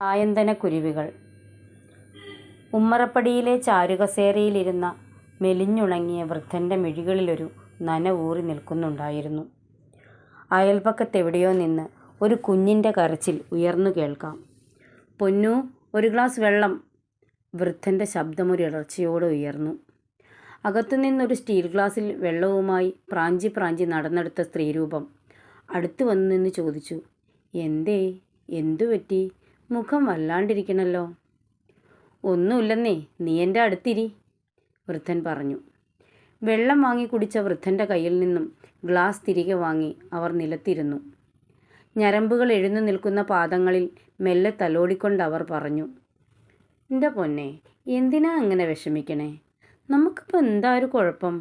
സായന്തനക്കുരുവികൾ ഉമ്മറപ്പടിയിലെ ചാരുകസേരയിലിരുന്ന മെലിഞ്ഞുണങ്ങിയ വൃദ്ധന്റെ മിഴികളിലൊരു നന ഊറി നിൽക്കുന്നുണ്ടായിരുന്നു. അയൽപക്കത്തെവിടെയോ നിന്ന് ഒരു കുഞ്ഞിന്റെ കരച്ചിൽ ഉയർന്നു കേൾക്കാം. പൊന്നു ഒരു ഗ്ലാസ് വെള്ളം! " വൃദ്ധന്റെ ശബ്ദമൊരിടർച്ചയോടെ ഉയർന്നു. അകത്തുനിന്നൊരു സ്റ്റീൽ ഗ്ലാസിൽ വെള്ളവുമായി പ്രാഞ്ചി പ്രാഞ്ചി നടന്നെടുത്ത സ്ത്രീരൂപം അടുത്തു വന്നു നിന്ന് ചോദിച്ചു. "എന്തേ, എന്തുപറ്റി? മുഖം വല്ലാണ്ടിരിക്കണല്ലോ. " "ഒന്നുമില്ലെന്നേ, നീ എന്റെ അടുത്തിരി. " വൃദ്ധൻ പറഞ്ഞു. വെള്ളം വാങ്ങി കുടിച്ച വൃദ്ധന്റെ കയ്യിൽ നിന്നും ഗ്ലാസ് തിരികെ വാങ്ങി അവർ നിലത്തിരുന്നു. ഞരമ്പുകൾ എഴുന്നു നിൽക്കുന്ന പാദങ്ങളിൽ മെല്ലെ തലോടിക്കൊണ്ട് അവർ പറഞ്ഞു. എന്റെ പൊന്നെ എന്തിനാ അങ്ങനെ വിഷമിക്കണേ? നമുക്കിപ്പോൾ എന്താ ഒരു കുഴപ്പം?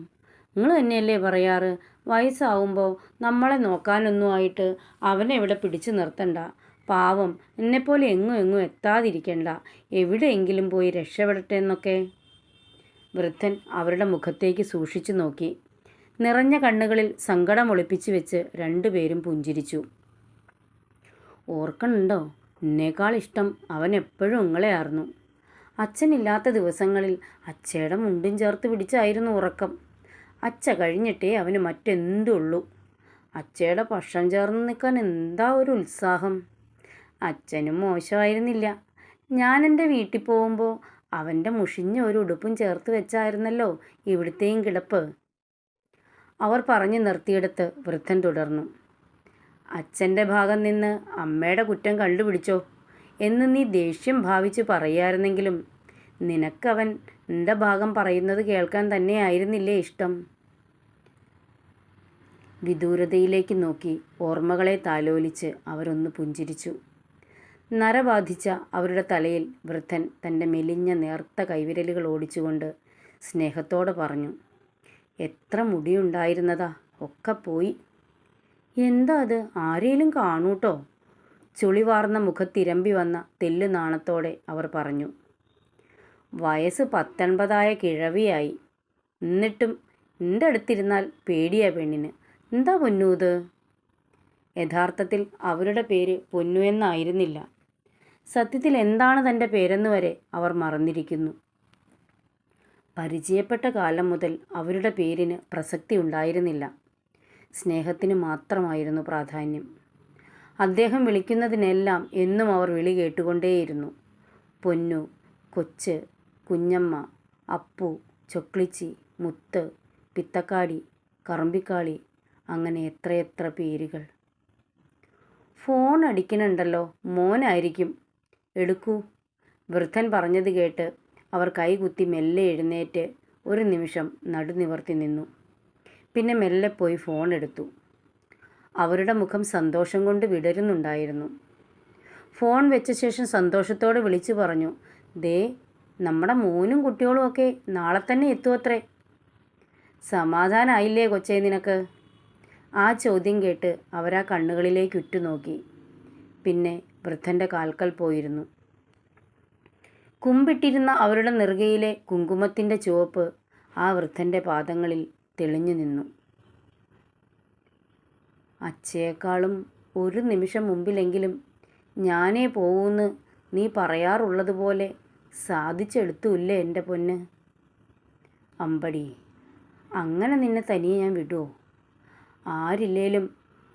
നിങ്ങൾ തന്നെയല്ലേ പറയാറ് വയസ്സാവുമ്പോൾ നമ്മളെ നോക്കാനൊന്നും ആയിട്ട് അവനെവിടെ പിടിച്ചു നിർത്തണ്ട, പാവം എന്നെപ്പോലെ എങ്ങും എങ്ങും എത്താതിരിക്കണ്ട, എവിടെയെങ്കിലും പോയി രക്ഷപ്പെടട്ടെ എന്നൊക്കെ " വൃദ്ധൻ അവരുടെ മുഖത്തേക്ക് സൂക്ഷിച്ചു നോക്കി. നിറഞ്ഞ കണ്ണുകളിൽ സങ്കടം ഒളിപ്പിച്ചു വെച്ച് രണ്ടുപേരും പുഞ്ചിരിച്ചു. "ഓർക്കണുണ്ടോ, എന്നേക്കാൾ ഇഷ്ടം അവൻ എപ്പോഴും ഉങ്ങളെ ഇങ്ങളെയാർന്നു. അച്ഛനില്ലാത്ത ദിവസങ്ങളിൽ അച്ഛയുടെ മുണ്ടും ചേർത്ത് പിടിച്ചായിരുന്നു ഉറക്കം. അച്ഛ കഴിഞ്ഞിട്ടേ അവന് മറ്റെന്തുള്ളൂ. അച്ഛേടെ പക്ഷം ചേർന്ന് നിൽക്കാൻ എന്താ ഒരു ഉത്സാഹം. അച്ഛനും മോശമായിരുന്നില്ല. ഞാൻ എന്റെ വീട്ടിൽ പോകുമ്പോൾ അവന്റെ മുഷിഞ്ഞ ഒരു ഉടുപ്പും ചേർത്ത് വെച്ചായിരുന്നല്ലോ ഇവിടുത്തെയും കിടപ്പ്. " അവർ പറഞ്ഞു നിർത്തിയെടുത്ത് വൃദ്ധൻ തുടർന്നു. "അച്ഛന്റെ ഭാഗം നിന്ന് അമ്മയുടെ കുറ്റം കണ്ടുപിടിച്ചോ എന്ന് നീ ദേഷ്യം ഭാവിച്ച് പറയായിരുന്നെങ്കിലും നിനക്കവൻ എന്റെ ഭാഗം പറയുന്നത് കേൾക്കാൻ തന്നെയായിരുന്നില്ലേ ഇഷ്ടം? " വിദൂരതയിലേക്ക് നോക്കി ഓർമ്മകളെ താലോലിച്ച് അവരൊന്ന് പുഞ്ചിരിച്ചു. നര ബാധിച്ച അവരുടെ തലയിൽ വൃദ്ധൻ തന്റെ മെലിഞ്ഞ നേർത്ത കൈവിരലുകൾ ഓടിച്ചുകൊണ്ട് സ്നേഹത്തോടെ പറഞ്ഞു. "എത്ര മുടിയുണ്ടായിരുന്നതാ, ഒക്കെ പോയി. " "എന്താ അത്, ആരേലും കാണൂട്ടോ? " ചുളിവാർന്ന മുഖത്തിരമ്പി വന്ന തെല്ല് നാണത്തോടെ അവർ പറഞ്ഞു. "വയസ്സ് പത്തൊൻപതായ കിഴവിയായി. എന്നിട്ടും എന്റെ അടുത്തിരുന്നാൽ പേടിയാ പെണ്ണിന്. എന്താ പൊന്നു ഇത്? " യഥാർത്ഥത്തിൽ അവരുടെ പേര് പൊന്നു എന്നായിരുന്നില്ല. സത്യത്തിൽ എന്താണ് തന്റെ പേരെന്ന് വരെ അവർ മറന്നിരിക്കുന്നു. പരിചയപ്പെട്ട കാലം മുതൽ അവരുടെ പേരിന് പ്രസക്തി ഉണ്ടായിരുന്നില്ല. സ്നേഹത്തിന് മാത്രമായിരുന്നു പ്രാധാന്യം. അദ്ദേഹം വിളിക്കുന്നതിനെല്ലാം എന്നും അവർ വിളി കേട്ടുകൊണ്ടേയിരുന്നു. പൊന്നു കൊച്ച്, കുഞ്ഞമ്മ, അപ്പു, ചൊക്ലിച്ചി, മുത്ത്, പിത്തക്കാടി, കറമ്പിക്കാളി അങ്ങനെ എത്രയെത്ര പേരുകൾ. "ഫോൺ അടിക്കണുണ്ടല്ലോ മോനായിരിക്കും. എടുക്കൂ. " വൃദ്ധൻ പറഞ്ഞത് കേട്ട് അവർ കൈകുത്തി മെല്ലെ എഴുന്നേറ്റ് ഒരു നിമിഷം നടുനിവർത്തി നിന്നു. പിന്നെ മെല്ലെ പോയി ഫോൺ എടുത്തു. അവരുടെ മുഖം സന്തോഷം കൊണ്ട് വിടരുന്നുണ്ടായിരുന്നു. ഫോൺ വെച്ച ശേഷം സന്തോഷത്തോടെ വിളിച്ചു പറഞ്ഞു. "ദേ, നമ്മുടെ മോനും കുട്ടിയോളും ഒക്കെ നാളെ തന്നെ എത്തുവത്രേ. സമാധാനായില്ലേ കൊച്ചേ നിനക്ക്? " ആ ചോദ്യം കേട്ട് അവരാ കണ്ണുകളിലേക്ക് ഉറ്റുനോക്കി. പിന്നെ വൃദ്ധന്റെ കാൽക്കൽ പോയിരുന്നു. കുമ്പിട്ടിരുന്ന അവരുടെ നെറുകയിലെ കുങ്കുമത്തിന്റെ ചുവപ്പ് ആ വൃദ്ധന്റെ പാദങ്ങളിൽ തെളിഞ്ഞു നിന്നു. അച്ഛയേക്കാളും ഒരു നിമിഷം മുമ്പിലെങ്കിലും ഞാനേ പോവൂന്ന് നീ പറയാറുള്ളതുപോലെ സാധിച്ചെടുത്തൂല്ലേ എന്റെ പൊന്ന്? അമ്പടി അങ്ങനെ നിന്നെ തനിയെ ഞാൻ വിടുമോ ആരില്ലേലും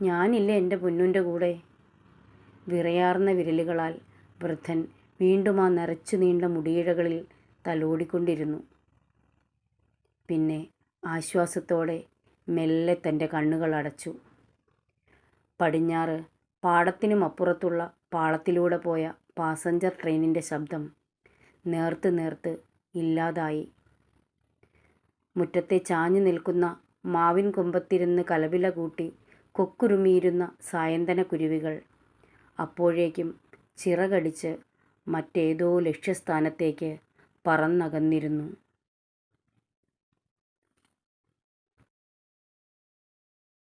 ഞാനില്ലേ എന്റെ പൊന്നുന്റെ കൂടെ? " വിറയാർന്ന വിരലുകളാൽ വൃദ്ധൻ വീണ്ടും ആ നരച്ചു നീണ്ട മുടിയിഴകളിൽ തലോടിക്കൊണ്ടിരുന്നു. പിന്നെ ആശ്വാസത്തോടെ മെല്ലെ തന്റെ കണ്ണുകൾ അടച്ചു. പടിഞ്ഞാറ് പാടത്തിനും അപ്പുറത്തുള്ള പാളത്തിലൂടെ പോയ പാസഞ്ചർ ട്രെയിനിന്റെ ശബ്ദം നേർത്ത് നേർത്ത് ഇല്ലാതായി. മുറ്റത്തെ ചാഞ്ഞു നിൽക്കുന്ന മാവിൻ കൊമ്പത്തിരുന്ന് കലവില കൂട്ടി കൊക്കുരുമിയിരുന്ന സായന്തന സായന്തനക്കുരുവികൾ അപ്പോഴേക്കും ചിറകടിച്ച് മറ്റേതോ ലക്ഷ്യസ്ഥാനത്തേക്ക് പറന്നകന്നിരുന്നു.